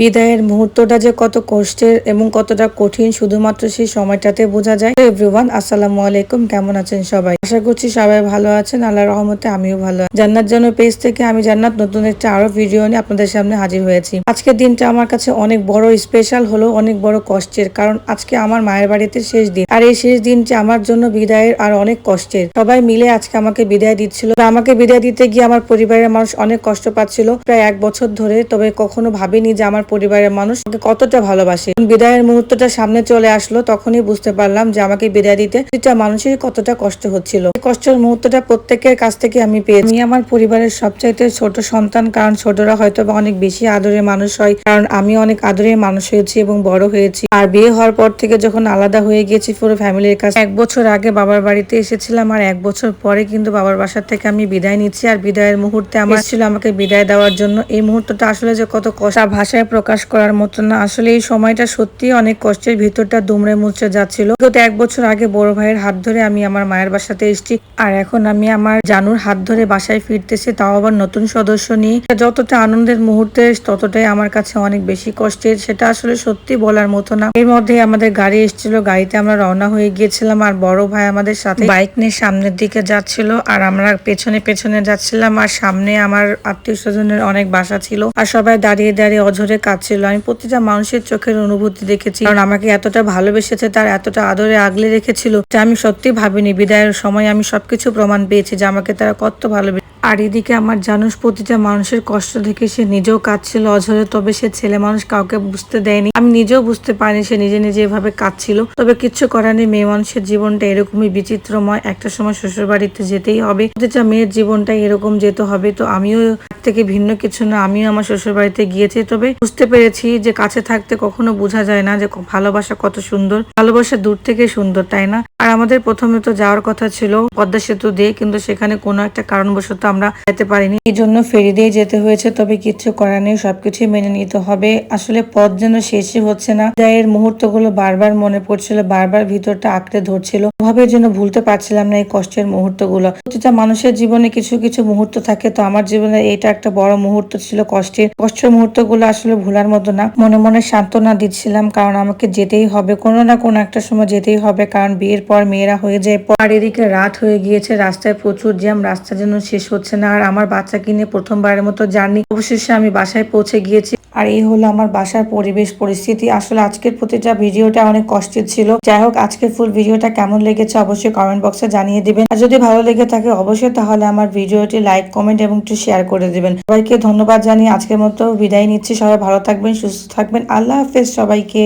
বিদায়ের মুহূর্তটা যে কত কষ্টের এবং কতটা কঠিন, শুধুমাত্র সেই সময়টাতে বোঝা যায়। এভরিওয়ান আসসালামু আলাইকুম। কেমন আছেন সবাই? আশা করছি সবাই ভালো আছেন। আল্লাহ রহমতে আমিও ভালো। জান্নাত জন্য পেজ থেকে আমি জান্নাত নতুন একটা আরও ভিডিও নিয়ে আপনাদের সামনে হাজির হয়েছি। আজকের দিনটা আমার কাছে অনেক বড় স্পেশাল হলো, অনেক বড় কষ্টের। কারণ আজকে আমার মায়ের বাড়িতে শেষ দিন। আর এই শেষ দিনটি আমার জন্য বিদায়ের আর অনেক কষ্টের। সবাই মিলে আজকে আমাকে বিদায় দিচ্ছিল। আমাকে বিদায় দিতে গিয়ে আমার পরিবারের মানুষ অনেক কষ্ট পাচ্ছিল। প্রায় এক বছর ধরে, তবে কখনো ভাবিনি যে আমার পরিবারের মানুষ আমাকে কতটা ভালোবাসে। বিদায়ের মুহূর্তটা সামনে চলে আসলো, তখনই বুঝতে পারলাম যে আমাকে বিদায় দিতে প্রতিটা মানুষের কতটা কষ্ট হচ্ছিল। কষ্টের মুহূর্তটা প্রত্যেকের কাছ থেকে আমি পেয়েছি। আমি আমার পরিবারের সবচাইতে ছোট সন্তান, কারণ ছোটরা হয়তো বা অনেক বেশি আদরের মানুষ হয়, কারণ আমি অনেক আদরের মানুষ হয়েছি এবং বড় হয়েছি। আর বিয়ে হওয়ার পর থেকে যখন আলাদা হয়ে গিয়েছি পুরো ফ্যামিলির কাছে এক বছর আগে বাবার বাড়িতে এসেছিলাম আর এক বছর পরে কিন্তু বাবার বাসার থেকে আমি বিদায় নিচ্ছি। আর বিদায়ের মুহূর্তে আমার ছিল আমাকে বিদায় দেওয়ার জন্য। এই মুহূর্তটা আসলে যে কত কষ্ট, ভাষায় প্রকাশ করার মতো না। আসলে এই সময়টা সত্যি অনেক কষ্টের। ভিতরটা দুমড়ে মুচড়ে যাচ্ছিল। গত এক বছর আগে বড় ভাইয়ের হাত ধরে আমি আমার মায়ের বাসাতে এসেছি। আর এখন আমি আমার জানুর হাত ধরে বাসায় ফিরতেছি। তাও আবার নতুন সদস্য নিয়ে। যতটা আনন্দের মুহূর্তে, ততটাই আমার কাছে অনেক বেশি কষ্টের। সেটা আসলে সত্যি বলার মতো না। এর মধ্যে আমাদের গাড়ি এসেছিল। গাড়িতে আমরা রওনা হয়ে গিয়েছিলাম। আর বড় ভাই আমাদের সাথে বাইক নিয়ে সামনের দিকে যাচ্ছিল। আর আমরা পেছনে পেছনে যাচ্ছিলাম। আর সামনে আমার আত্মীয় স্বজনের অনেক বাসা ছিল। আর সবাই দাঁড়িয়ে দাঁড়িয়ে অঝরে কাঁদছিল আমি প্রতিটা মানুষের চোখের অনুভূতি দেখেছি। কারণ আমাকে এতটা ভালোবেসেছে, তার এতটা আদরে আগলে রেখেছিল, যে আমি সত্যি ভাবিনি। বিদায়ের সময় আমি সবকিছু প্রমাণ পেয়েছি যে আমাকে তারা কত ভালোবেসে আর এদিকে আমার জানুস প্রতিটা মানুষের কষ্ট দেখে সে নিজেও কাঁদছিল অঝরে, তবে সে ছেলে মানুষ কাউকে বুঝতে দেয়নি। আমি নিজেও বুঝতে পারিনি সে নিজে নিজে এভাবে কাঁদছিল। তবে কিচ্ছু করার নেই, মেয়ে মানুষের জীবনটা এরকমই বিচিত্রময়। একটা সময় শ্বশুর বাড়িতে যেতেই হবে। প্রতিটা মেয়ের জীবনটা এরকম যেতে হবে, তো আমিও থেকে ভিন্ন কিছু না, আমিও আমার শ্বশুর বাড়িতে গিয়েছি। তবে বুঝতে পেরেছি যে কাছে থাকতে কখনো বোঝা যায় না যে ভালোবাসা কত সুন্দর। ভালোবাসা দূর থেকে সুন্দর, তাই না? আর আমাদের প্রথমে তো যাওয়ার কথা ছিল পদ্মা সেতু দিয়ে, কিন্তু সেখানে কোনো একটা কারণবশত আমরা যেতে পারিনি। এই জন্য ফেরি দিয়ে যেতে হয়েছে, তবে কিছু করার নেই সবকিছুই মেনে নিতে হবে। আসলে পথ যেন শেষই হচ্ছে না। বিদায়ের মুহূর্তগুলো বারবার মনে পড়ছিল, বারবার ভিতরটা আঁকড়ে ধরছিল। ভাবে যেন ভুলতে পারছিলাম না এই কষ্টের মুহূর্তগুলো। প্রতিটা মানুষের জীবনে কিছু কিছু মুহূর্ত থাকে, তো আমার জীবনে এটা একটা বড় মুহূর্ত ছিল কষ্টের। কষ্টের মুহূর্তগুলো আসলে ভুলার মতো না। মনে মনে সান্ত্বনা দিচ্ছিলাম, কারণ আমাকে যেতেই হবে। কোনো না কোনো একটা সময় যেতেই হবে, কারণ বিয়ের পর মেয়েরা হয়ে যায়। পর এদিকে রাত হয়ে গিয়েছে, রাস্তায় প্রচুর জ্যাম, রাস্তা যেন শেষ হচ্ছে না। আর আমার বাচ্চাকে নিয়ে প্রথমবারের মতো জার্নি। অবশেষে আমি বাসায় পৌঁছে গিয়েছি। আর এই হলো আমার বাসার পরিবেশ, পরিস্থিতি। আসলে আজকের প্রতিটা ভিডিওটা অনেক কষ্টের ছিল। যাই হোক, আজকের ফুল ভিডিওটা কেমন লেগেছে অবশ্যই কমেন্ট বক্সে জানিয়ে দিবেন। আর যদি ভালো লেগে থাকে অবশ্যই তাহলে আমার ভিডিওটি লাইক কমেন্ট এবং একটু শেয়ার করে দিবেন। সবাইকে ধন্যবাদ জানিয়ে আজকের মতো বিদায় নিচ্ছি। সবাই ভালো থাকবেন, সুস্থ থাকবেন। আল্লাহ হাফেজ সবাইকে।